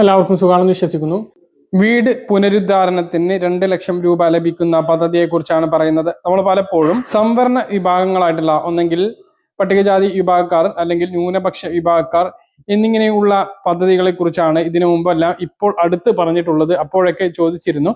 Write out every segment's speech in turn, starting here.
എല്ലാവർക്കും സുഖമാണെന്ന് വിശ്വസിക്കുന്നു. വീട് പുനരുദ്ധാരണത്തിന് രണ്ട് ലക്ഷം രൂപ ലഭിക്കുന്ന പദ്ധതിയെ കുറിച്ചാണ് പറയുന്നത്. നമ്മൾ പലപ്പോഴും സംവരണ വിഭാഗങ്ങളായിട്ടുള്ള ഒന്നെങ്കിൽ പട്ടികജാതി വിഭാഗക്കാർ അല്ലെങ്കിൽ ന്യൂനപക്ഷ വിഭാഗക്കാർ എന്നിങ്ങനെയുള്ള പദ്ധതികളെ കുറിച്ചാണ് ഇതിനു മുമ്പെല്ലാം ഇപ്പോൾ അടുത്ത് പറഞ്ഞിട്ടുള്ളത്. അപ്പോഴൊക്കെ ചോദിച്ചിരുന്നു.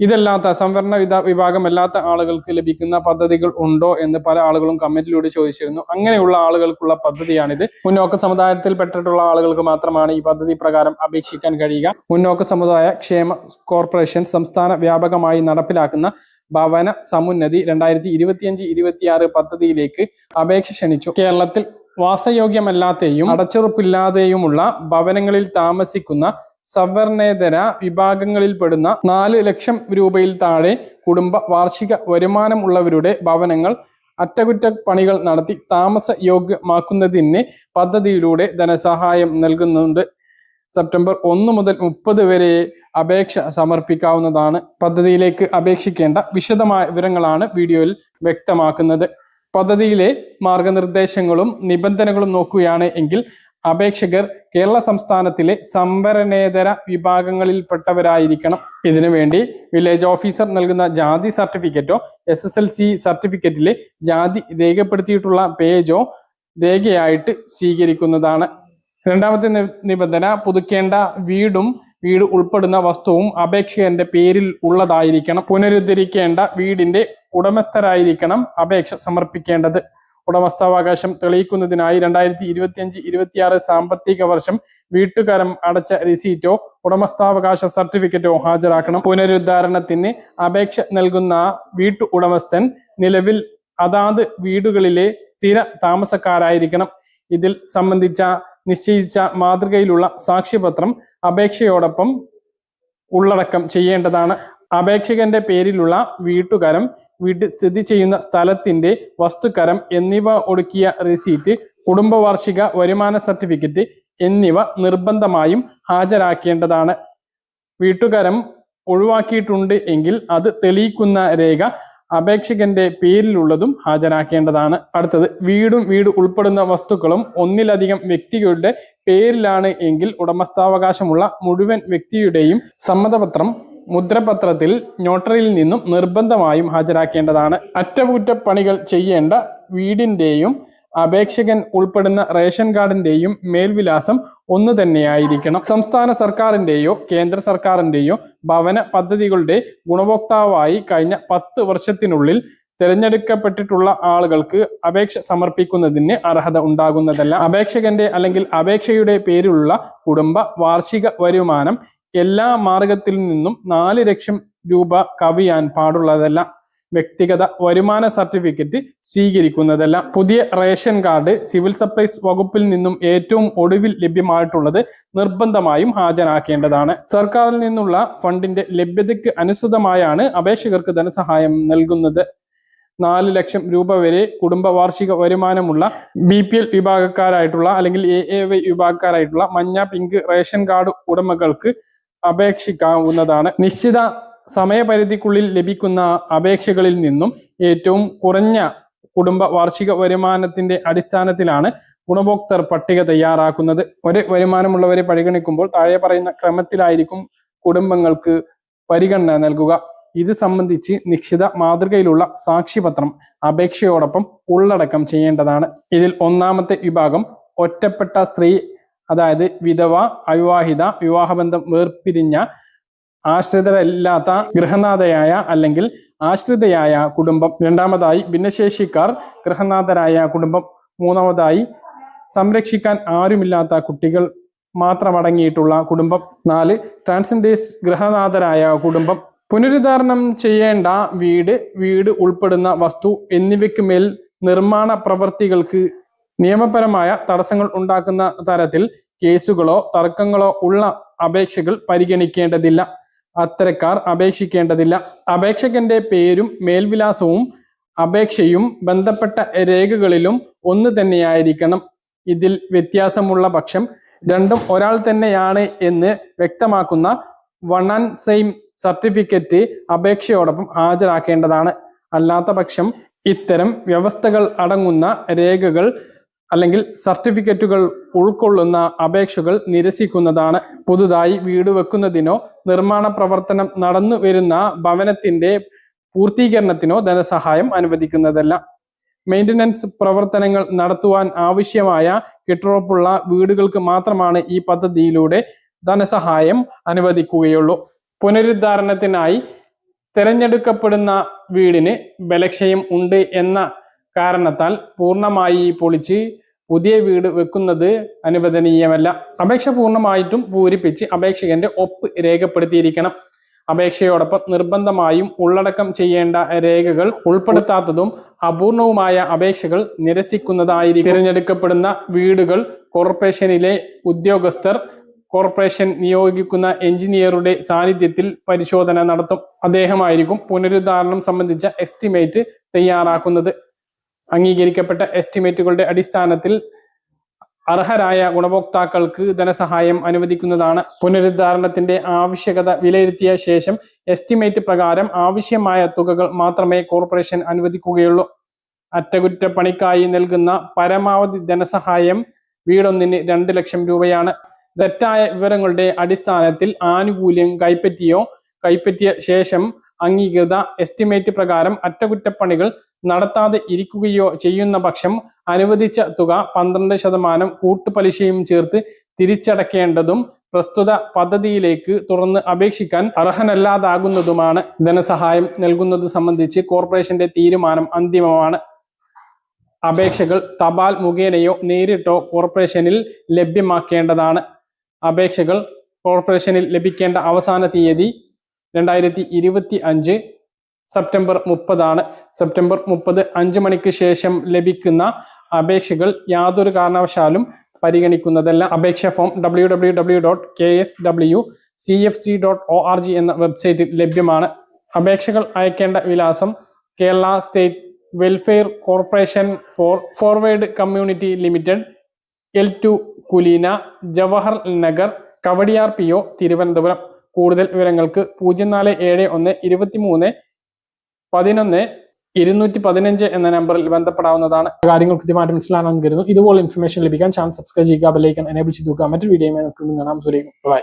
ഇതല്ലാത്ത സംവരണ വിധ- വിഭാഗമല്ലാത്ത ആളുകൾക്ക് ലഭിക്കുന്ന പദ്ധതികൾ ഉണ്ടോ എന്ന് പല ആളുകളും കമന്റിലൂടെ ചോദിച്ചിരുന്നു. അങ്ങനെയുള്ള ആളുകൾക്കുള്ള പദ്ധതിയാണിത്. മുന്നോക്ക സമുദായത്തിൽപ്പെട്ടിട്ടുള്ള ആളുകൾക്ക് മാത്രമാണ് ഈ പദ്ധതി പ്രകാരം അപേക്ഷിക്കാൻ കഴിയുക. മുന്നോക്ക സമുദായ ക്ഷേമ കോർപ്പറേഷൻ സംസ്ഥാന വ്യാപകമായി നടപ്പിലാക്കുന്ന ഭവന സമുന്നതി രണ്ടായിരത്തി ഇരുപത്തിയഞ്ച് ഇരുപത്തിയാറ് പദ്ധതിയിലേക്ക് അപേക്ഷ ക്ഷണിച്ചു. കേരളത്തിൽ വാസയോഗ്യമല്ലാതെയും അടച്ചുറപ്പില്ലാതെയുമുള്ള ഭവനങ്ങളിൽ താമസിക്കുന്ന സവർണേതര വിഭാഗങ്ങളിൽപ്പെടുന്ന നാല് ലക്ഷം രൂപയിൽ താഴെ കുടുംബ വാർഷിക വരുമാനമുള്ളവരുടെ ഭവനങ്ങൾ അറ്റകുറ്റപ്പണികൾ നടത്തി താമസ യോഗ്യമാക്കുന്നതിന് പദ്ധതിയിലൂടെ ധനസഹായം നൽകുന്നുണ്ട്. സെപ്റ്റംബർ ഒന്ന് മുതൽ മുപ്പത് വരെ അപേക്ഷ സമർപ്പിക്കാവുന്നതാണ്. പദ്ധതിയിലേക്ക് അപേക്ഷിക്കേണ്ട വിശദമായ വിവരങ്ങളാണ് വീഡിയോയിൽ വ്യക്തമാക്കുന്നത്. പദ്ധതിയിലെ മാർഗനിർദ്ദേശങ്ങളും നിബന്ധനകളും നോക്കുകയാണ് എങ്കിൽ അപേക്ഷകർ കേരള സംസ്ഥാനത്തിലെ സംവരണേതര വിഭാഗങ്ങളിൽപ്പെട്ടവരായിരിക്കണം. ഇതിനു വേണ്ടി വില്ലേജ് ഓഫീസർ നൽകുന്ന ജാതി സർട്ടിഫിക്കറ്റോ എസ് എസ് എൽ സി സർട്ടിഫിക്കറ്റിലെ ജാതി രേഖപ്പെടുത്തിയിട്ടുള്ള പേജോ രേഖയായിട്ട് സ്വീകരിക്കുന്നതാണ്. രണ്ടാമത്തെ നിബന്ധന പുതുക്കേണ്ട വീടും വീട് ഉൾപ്പെടുന്ന വസ്തുവും അപേക്ഷകന്റെ പേരിൽ ഉള്ളതായിരിക്കണം. പുനരുദ്ധരിക്കേണ്ട വീടിന്റെ ഉടമസ്ഥരായിരിക്കണം അപേക്ഷ സമർപ്പിക്കേണ്ടത്. ഉടമസ്ഥാവകാശം തെളിയിക്കുന്നതിനായി രണ്ടായിരത്തി ഇരുപത്തിയഞ്ച് ഇരുപത്തിയാറ് സാമ്പത്തിക വർഷം വീട്ടുകരം അടച്ച റിസീറ്റോ ഉടമസ്ഥാവകാശ സർട്ടിഫിക്കറ്റോ ഹാജരാക്കണം. പുനരുദ്ധാരണത്തിന് അപേക്ഷ നൽകുന്ന വീട്ടു ഉടമസ്ഥൻ നിലവിൽ അതാത് വീടുകളിലെ സ്ഥിര താമസക്കാരായിരിക്കണം. ഇതിൽ സംബന്ധിച്ച നിശ്ചയിച്ച മാതൃകയിലുള്ള സാക്ഷ്യപത്രം അപേക്ഷയോടൊപ്പം ഉള്ളടക്കം ചെയ്യേണ്ടതാണ്. അപേക്ഷകന്റെ പേരിലുള്ള വീട്ടുകരം വീട് സ്ഥിതി ചെയ്യുന്ന സ്ഥലത്തിന്റെ വസ്തുക്കരം എന്നിവ ഒടുക്കിയ റെസീറ്റ് കുടുംബവാർഷിക വരുമാന സർട്ടിഫിക്കറ്റ് എന്നിവ നിർബന്ധമായും ഹാജരാക്കേണ്ടതാണ്. വീട്ടുകരം ഒഴിവാക്കിയിട്ടുണ്ട് എങ്കിൽ അത് തെളിയിക്കുന്ന രേഖ അപേക്ഷകന്റെ പേരിലുള്ളതും ഹാജരാക്കേണ്ടതാണ്. അടുത്തത് വീടും വീട് ഉൾപ്പെടുന്ന വസ്തുക്കളും ഒന്നിലധികം വ്യക്തികളുടെ പേരിലാണ് എങ്കിൽ ഉടമസ്ഥാവകാശമുള്ള മുഴുവൻ വ്യക്തിയുടെയും സമ്മതപത്രം മുദ്രപത്രത്തിൽ നോട്ടറിയിൽ നിന്നും നിർബന്ധമായും ഹാജരാക്കേണ്ടതാണ്. അറ്റകുറ്റപ്പണികൾ ചെയ്യേണ്ട വീടിന്റെയും അപേക്ഷകൻ ഉൾപ്പെടുന്ന റേഷൻ കാർഡിന്റെയും മേൽവിലാസം ഒന്ന് തന്നെയായിരിക്കണം. സംസ്ഥാന സർക്കാരിന്റെയോ കേന്ദ്ര സർക്കാരിന്റെയോ ഭവന പദ്ധതികളുടെ ഗുണഭോക്താവായി കഴിഞ്ഞ പത്ത് വർഷത്തിനുള്ളിൽ തിരഞ്ഞെടുക്കപ്പെട്ടിട്ടുള്ള ആളുകൾക്ക് അപേക്ഷ സമർപ്പിക്കുന്നതിന് അർഹത ഉണ്ടാകുന്നതല്ല. അപേക്ഷകന്റെ അല്ലെങ്കിൽ അപേക്ഷയുടെ പേരിലുള്ള കുടുംബ വാർഷിക വരുമാനം എല്ലാ മാർഗത്തിൽ നിന്നും നാല് ലക്ഷം രൂപ കവിയാൻ പാടുള്ളതല്ല വ്യക്തിഗത വരുമാന സർട്ടിഫിക്കറ്റ് സ്വീകരിക്കുന്നതല്ല. പുതിയ റേഷൻ കാർഡ് സിവിൽ സപ്ലൈസ് വകുപ്പിൽ നിന്നും ഏറ്റവും ഒടുവിൽ ലഭ്യമായിട്ടുള്ളത് നിർബന്ധമായും ഹാജരാക്കേണ്ടതാണ്. സർക്കാരിൽ നിന്നുള്ള ഫണ്ടിന്റെ ലഭ്യതയ്ക്ക് അനുസൃതമായാണ് അപേക്ഷകർക്ക് ധനസഹായം നൽകുന്നത്. നാല് ലക്ഷം രൂപ വരെ കുടുംബ വാർഷിക വരുമാനമുള്ള ബി പി എൽ വിഭാഗക്കാരായിട്ടുള്ള അല്ലെങ്കിൽ എ എ വൈ വിഭാഗക്കാരായിട്ടുള്ള മഞ്ഞ പിങ്ക് റേഷൻ കാർഡ് ഉടമകൾക്ക് അപേക്ഷിക്കാവുന്നതാണ്. നിശ്ചിത സമയപരിധിക്കുള്ളിൽ ലഭിക്കുന്ന അപേക്ഷകളിൽ നിന്നും ഏറ്റവും കുറഞ്ഞ കുടുംബ വാർഷിക വരുമാനത്തിന്റെ അടിസ്ഥാനത്തിലാണ് ഗുണഭോക്തർ പട്ടിക തയ്യാറാക്കുന്നത്. ഒരു വരുമാനമുള്ളവരെ പരിഗണിക്കുമ്പോൾ താഴെ പറയുന്ന ക്രമത്തിലായിരിക്കും കുടുംബങ്ങൾക്ക് പരിഗണന നൽകുക. ഇത് സംബന്ധിച്ച് നിശ്ചിത മാതൃകയിലുള്ള സാക്ഷ്യപത്രം അപേക്ഷയോടൊപ്പം ഉള്ളടക്കം ചെയ്യേണ്ടതാണ്. ഇതിൽ ഒന്നാമത്തെ വിഭാഗം ഒറ്റപ്പെട്ട സ്ത്രീ അതായത് വിധവ അവിവാഹിത വിവാഹബന്ധം വേർപിരിഞ്ഞ ആശ്രിതരല്ലാത്ത ഗൃഹനാഥയായ അല്ലെങ്കിൽ ആശ്രിതയായ കുടുംബം രണ്ടാമതായി ഭിന്നശേഷിക്കാർ ഗൃഹനാഥരായ കുടുംബം മൂന്നാമതായി സംരക്ഷിക്കാൻ ആരുമില്ലാത്ത കുട്ടികൾ മാത്രമടങ്ങിയിട്ടുള്ള കുടുംബം. നാല് ട്രാൻസ്ജെൻഡേഴ്സ് ഗൃഹനാഥരായ കുടുംബം. പുനരുദ്ധാരണം ചെയ്യേണ്ട വീട് വീട് ഉൾപ്പെടുന്ന വസ്തു എന്നിവയ്ക്കുമേൽ നിർമ്മാണ പ്രവർത്തികൾക്ക് നിയമപരമായ തടസ്സങ്ങൾ ഉണ്ടാക്കുന്ന തരത്തിൽ കേസുകളോ തർക്കങ്ങളോ ഉള്ള അപേക്ഷകൾ പരിഗണിക്കേണ്ടതില്ല. അത്തരക്കാർ അപേക്ഷിക്കേണ്ടതില്ല. അപേക്ഷകന്റെ പേരും മേൽവിലാസവും അപേക്ഷയും ബന്ധപ്പെട്ട രേഖകളിലും ഒന്ന് തന്നെയായിരിക്കണം. ഇതിൽ വ്യത്യാസമുള്ള പക്ഷം രണ്ടും ഒരാൾ തന്നെയാണ് എന്ന് വ്യക്തമാക്കുന്ന വൺ ആൻഡ് സെയിം സർട്ടിഫിക്കറ്റ് അപേക്ഷയോടൊപ്പം ഹാജരാക്കേണ്ടതാണ്. അല്ലാത്ത പക്ഷം ഇത്തരം വ്യവസ്ഥകൾ അടങ്ങുന്ന രേഖകൾ അല്ലെങ്കിൽ സർട്ടിഫിക്കറ്റുകൾ ഉൾക്കൊള്ളുന്ന അപേക്ഷകൾ നിരസിക്കുന്നതാണ്. പുതുതായി വീട് വെക്കുന്നതിനോ നിർമ്മാണ പ്രവർത്തനം നടന്നു വരുന്ന ഭവനത്തിന്റെ പൂർത്തീകരണത്തിനോ ധനസഹായം അനുവദിക്കുന്നതല്ല. മെയിന്റനൻസ് പ്രവർത്തനങ്ങൾ നടത്തുവാൻ ആവശ്യമായ കെട്ടുറപ്പുള്ള വീടുകൾക്ക് മാത്രമാണ് ഈ പദ്ധതിയിലൂടെ ധനസഹായം അനുവദിക്കുകയുള്ളൂ. പുനരുദ്ധാരണത്തിനായി തിരഞ്ഞെടുക്കപ്പെടുന്ന വീടിന് ബലക്ഷയം ഉണ്ട് എന്ന കാരണത്താൽ പൂർണമായി പൊളിച്ച് പുതിയ വീട് വെക്കുന്നത് അനുവദനീയമല്ല. അപേക്ഷ പൂർണമായിട്ടും പൂരിപ്പിച്ച് അപേക്ഷകന്റെ ഒപ്പ് രേഖപ്പെടുത്തിയിരിക്കണം. അപേക്ഷയോടൊപ്പം നിർബന്ധമായും ഉള്ളടക്കം ചെയ്യേണ്ട രേഖകൾ ഉൾപ്പെടുത്താത്തതും അപൂർണവുമായ അപേക്ഷകൾ നിരസിക്കുന്നതായിരിക്കും. തിരഞ്ഞെടുക്കപ്പെടുന്ന വീടുകൾ കോർപ്പറേഷനിലെ ഉദ്യോഗസ്ഥർ കോർപ്പറേഷൻ നിയോഗിക്കുന്ന എഞ്ചിനീയറുടെ സാന്നിധ്യത്തിൽ പരിശോധന നടത്തും. അദ്ദേഹമായിരിക്കും പുനരുദ്ധാരണം സംബന്ധിച്ച എസ്റ്റിമേറ്റ് തയ്യാറാക്കുന്നത്. അംഗീകരിക്കപ്പെട്ട എസ്റ്റിമേറ്റുകളുടെ അടിസ്ഥാനത്തിൽ അർഹരായ ഗുണഭോക്താക്കൾക്ക് ധനസഹായം അനുവദിക്കുന്നതാണ്. പുനരുദ്ധാരണത്തിന്റെ ആവശ്യകത വിലയിരുത്തിയ ശേഷം എസ്റ്റിമേറ്റ് പ്രകാരം ആവശ്യമായ തുകകൾ മാത്രമേ കോർപ്പറേഷൻ അനുവദിക്കുകയുള്ളൂ. അറ്റകുറ്റപ്പണിക്കായി നൽകുന്ന പരമാവധി ധനസഹായം വീടൊന്നിന് രണ്ട് ലക്ഷം രൂപയാണ്. തെറ്റായ വിവരങ്ങളുടെ അടിസ്ഥാനത്തിൽ ആനുകൂല്യം കൈപ്പറ്റിയോ കൈപ്പറ്റിയ ശേഷം അംഗീകൃത എസ്റ്റിമേറ്റ് പ്രകാരം അറ്റകുറ്റപ്പണികൾ നടത്താതെ ഇരിക്കുകയോ ചെയ്യുന്ന പക്ഷം അനുവദിച്ച തുക പന്ത്രണ്ട് ശതമാനം കൂട്ടുപലിശയും ചേർത്ത് തിരിച്ചടക്കേണ്ടതും പ്രസ്തുത പദ്ധതിയിലേക്ക് തുറന്ന് അപേക്ഷിക്കാൻ അർഹനല്ലാതാകുന്നതുമാണ് ധനസഹായം നൽകുന്നത് സംബന്ധിച്ച് കോർപ്പറേഷന്റെ തീരുമാനം അന്തിമമാണ്. അപേക്ഷകൾ തപാൽ മുഖേനയോ നേരിട്ടോ കോർപ്പറേഷനിൽ ലഭ്യമാക്കേണ്ടതാണ്. അപേക്ഷകൾ കോർപ്പറേഷനിൽ ലഭിക്കേണ്ട അവസാന തീയതി രണ്ടായിരത്തി ഇരുപത്തി അഞ്ച് സെപ്റ്റംബർ മുപ്പതാണ്. സെപ്റ്റംബർ മുപ്പത് അഞ്ച് മണിക്ക് ശേഷം ലഭിക്കുന്ന അപേക്ഷകൾ യാതൊരു കാരണവശാലും പരിഗണിക്കുന്നതല്ല. അപേക്ഷാ form W W W dot K S W C F C dot O R G എന്ന വെബ്സൈറ്റിൽ ലഭ്യമാണ്. അപേക്ഷകൾ അയക്കേണ്ട വിലാസം Kerala state welfare corporation for forward community limited L two Kuleena Jawahar Nagar Kowdiar P O Thiruvananthapuram. കൂടുതൽ വിവരങ്ങൾക്ക് പൂജ്യം നാല് ഏഴ് ഒന്ന് ഇരുപത്തി മൂന്ന് പതിനൊന്ന് ഇരുന്നൂറ്റി പതിനഞ്ച് എന്ന നമ്പറിൽ ബന്ധപ്പെടാവുന്നതാണ്. കാര്യങ്ങൾ കൃത്യമായിട്ട് മനസ്സിലാണെന്ന് കരുതുന്നു. ഇതുപോലെ ഇൻഫർമേഷൻ ലഭിക്കാൻ ചാനൽ സബ്സ്ക്രൈബ് ചെയ്യുക ബെല്ലൈക്കൻ എനേബിൾ ചെയ്തു മറ്റൊരു വീഡിയോ നമുക്ക് കാണാം. സുരേഖ് ബൈ